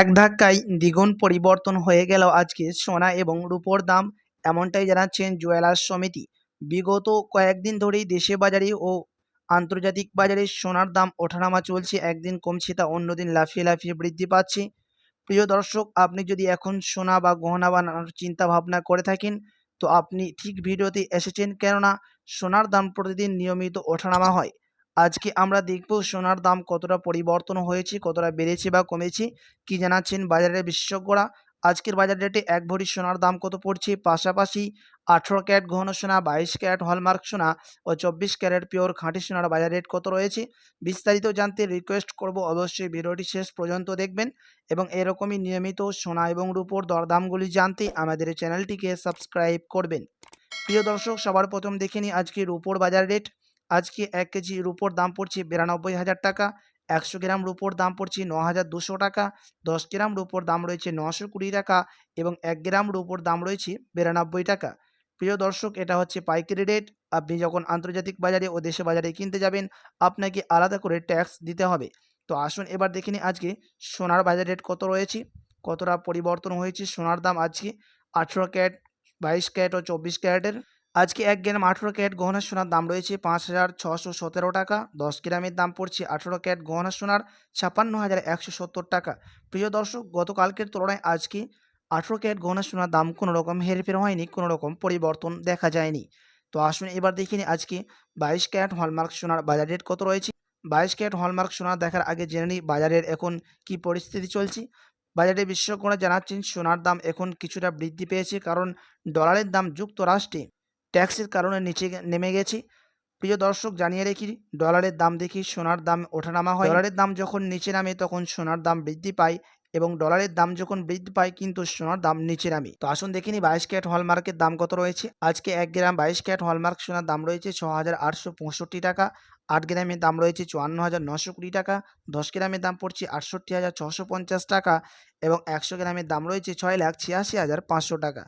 এক ধাক্কায় দ্বিগুণ পরিবর্তন হয়ে গেল আজকে সোনা এবং রূপোর দাম, এমনটাই জানাচ্ছেন জুয়েলার্স সমিতি। বিগত কয়েকদিন ধরেই দেশে বাজারে ও আন্তর্জাতিক বাজারে সোনার দাম ওঠানামা চলছে, একদিন কমছে তা অন্যদিন লাফিয়ে লাফিয়ে বৃদ্ধি পাচ্ছে। প্রিয় দর্শক, আপনি যদি এখন সোনা বা গহনা বানানোর চিন্তা ভাবনা করে থাকেন, তো আপনি ঠিক ভিডিওতে এসেছেন কেননা সোনার দাম প্রতিদিন নিয়মিত ওঠানামা হয়। আজকে আমরা দেখব সোনার দাম কতটা পরিবর্তন হয়েছে, কতটা বেড়েছে বা কমেছে, কি জানাচ্ছেন বাজারের বিশেষজ্ঞরা। আজকের বাজার রেটে এক ভরি সোনার দাম কত পড়ছে, পাশাপাশি আঠেরো ক্যারেট ঘন সোনা, বাইশ ক্যারেট হলমার্ক সোনা ও চব্বিশ ক্যারেট পিওর খাঁটি সোনার বাজার রেট কত রয়েছে, বিস্তারিত জানতে রিকোয়েস্ট করব অবশ্যই ভিডিওটি শেষ পর্যন্ত দেখবেন এবং এরকমই নিয়মিত সোনা এবং রূপোর দরদামগুলি জানতে আমাদের চ্যানেলটিকে সাবস্ক্রাইব করবেন। প্রিয় দর্শক, সবার প্রথম দেখে নিই আজকে রূপোর বাজার রেট। আজকে এক কেজি রূপোর দাম পড়ছে বিরানব্বই হাজার টাকা, একশো গ্রাম রূপোর দাম পড়ছে ন হাজার দুশো টাকা, দশ গ্রাম রূপোর দাম রয়েছে নশো কুড়ি টাকা এবং এক গ্রাম রূপোর দাম রয়েছে বিরানব্বই টাকা। প্রিয় দর্শক, এটা হচ্ছে পাইকারি রেট। আপনি যখন আন্তর্জাতিক বাজারে ও দেশে বাজারে কিনতে যাবেন, আপনাকে আলাদা করে ট্যাক্স দিতে হবে। তো আসুন এবার দেখে নিই আজকে সোনার বাজার রেট কত রয়েছে, কতটা পরিবর্তন হয়েছে সোনার দাম আজকে? আঠেরো ক্যারেট, বাইশ ক্যারেট ও চব্বিশ ক্যারেটের। আজকে এক গ্রাম আঠেরো ক্যারেট গহনা সোনার দাম রয়েছে পাঁচ হাজার ছশো সতেরো টাকা। দশ গ্রামের দাম পড়ছে আঠেরো ক্যারেট গহনা সোনার ছাপ্পান্ন হাজার একশো সত্তর টাকা। প্রিয় দর্শক, গতকালকের তুলনায় আজকে আঠেরো ক্যারেট গহনা সোনার দাম কোনো রকম হেরফের হয়নি কোনো রকম পরিবর্তন দেখা যায়নি। তো আসুন এবার দেখে নিই আজকে বাইশ ক্যারেট হলমার্ক সোনার বাজার রেট কত রয়েছে। বাইশ ক্যারেট হলমার্ক সোনা দেখার আগে জেনে নিই বাজারের এখন কি পরিস্থিতি চলছে। বাজারে বিশেষজ্ঞরা জানাচ্ছেন, সোনার দাম এখন কিছুটা বৃদ্ধি পেয়েছে কারণ ডলারের দাম যুক্তরাষ্ট্রে ট্যাক্সের কারণে নিচে নেমে গেছি। প্রিয় দর্শক, জানিয়ে রেখি, ডলারের দাম দেখি সোনার দাম ওঠানামা হয়। ডলারের দাম যখন নিচে নামে, তখন সোনার দাম বৃদ্ধি পায় এবং ডলারের দাম যখন বৃদ্ধি পায়, কিন্তু সোনার দাম নিচে নামে। তো আসুন দেখিনি বাইশ ক্যারেট হলমার্কের দাম কত রয়েছে? আজকে এক গ্রাম বাইশ ক্যারেট হলমার্ক সোনার দাম রয়েছে ছ হাজার আটশো পঁয়ষট্টি টাকা। আট গ্রামের দাম রয়েছে চুয়ান্ন হাজার নশো কুড়ি টাকা। দশ গ্রামের দাম পড়ছে আটষট্টি হাজার ছশো পঞ্চাশ টাকা এবং একশো গ্রামের দাম রয়েছে ছয় লাখ ছিয়াশি হাজার পাঁচশো টাকা।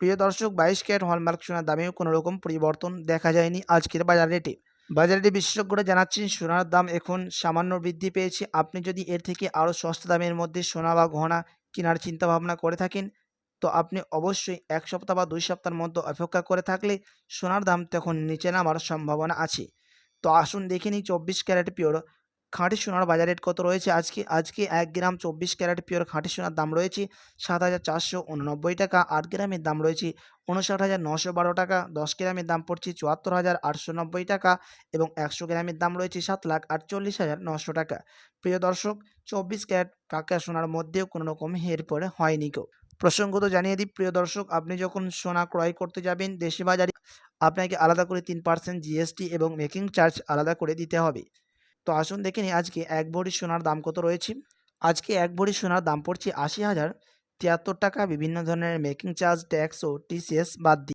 প্রিয় দর্শক, বাইশ ক্যারেট হলমার্ক সোনার দামেও কোনো রকম পরিবর্তন দেখা যায়নি আজকের বাজার রেটে। বাজারে বিশেষজ্ঞরা জানাচ্ছেন, সোনার দাম এখন সামান্য বৃদ্ধি পেয়েছে। আপনি যদি এর থেকে আরও সস্তা দামের মধ্যে সোনা বা গহনা কেনার চিন্তা ভাবনা করে থাকেন, তো আপনি অবশ্যই এক সপ্তাহ বা দুই সপ্তাহের মধ্যে অপেক্ষা করে থাকলে সোনার দাম তখন নিচে নামার সম্ভাবনা আছে। তো আসুন দেখে নিই, চব্বিশ ক্যারেট পিওর খাঁটি সোনার বাজার রেট কত রয়েছে? আজকে আজকে এক গ্রাম চব্বিশ ক্যারেট পিওর খাঁটি সোনার দাম রয়েছে সাত হাজার চারশো উননব্বই টাকা। আট গ্রামের দাম রয়েছে উনষাট হাজার নশো বারো টাকা। দশ গ্রামের দাম পড়ছে চুয়াত্তর হাজার আটশো নব্বই টাকা এবং একশো গ্রামের দাম রয়েছে সাত লাখ আটচল্লিশ হাজার নশো টাকা। প্রিয় দর্শক, চব্বিশ ক্যারেট পাকা সোনার মধ্যেও কোনো রকম হেরপরে হয়নি কেউ। প্রসঙ্গত জানিয়ে দিই, প্রিয় দর্শক, আপনি যখন সোনা ক্রয় করতে যাবেন দেশি বাজারে, আপনাকে আলাদা করে তিন পার্সেন্ট জিএসটি এবং মেকিং চার্জ আলাদা করে দিতে হবে। তো আসুন দেখে নিই, আজকে এক ভরি সোনার দাম কত রয়েছে? আজকে এক ভরি সোনার দাম পড়ছে আশি হাজার তিয়াত্তর টাকা। বিভিন্ন ধরনের মেকিং চার্জ ট্যাক্স ও টিসিএস বাদ দিয়ে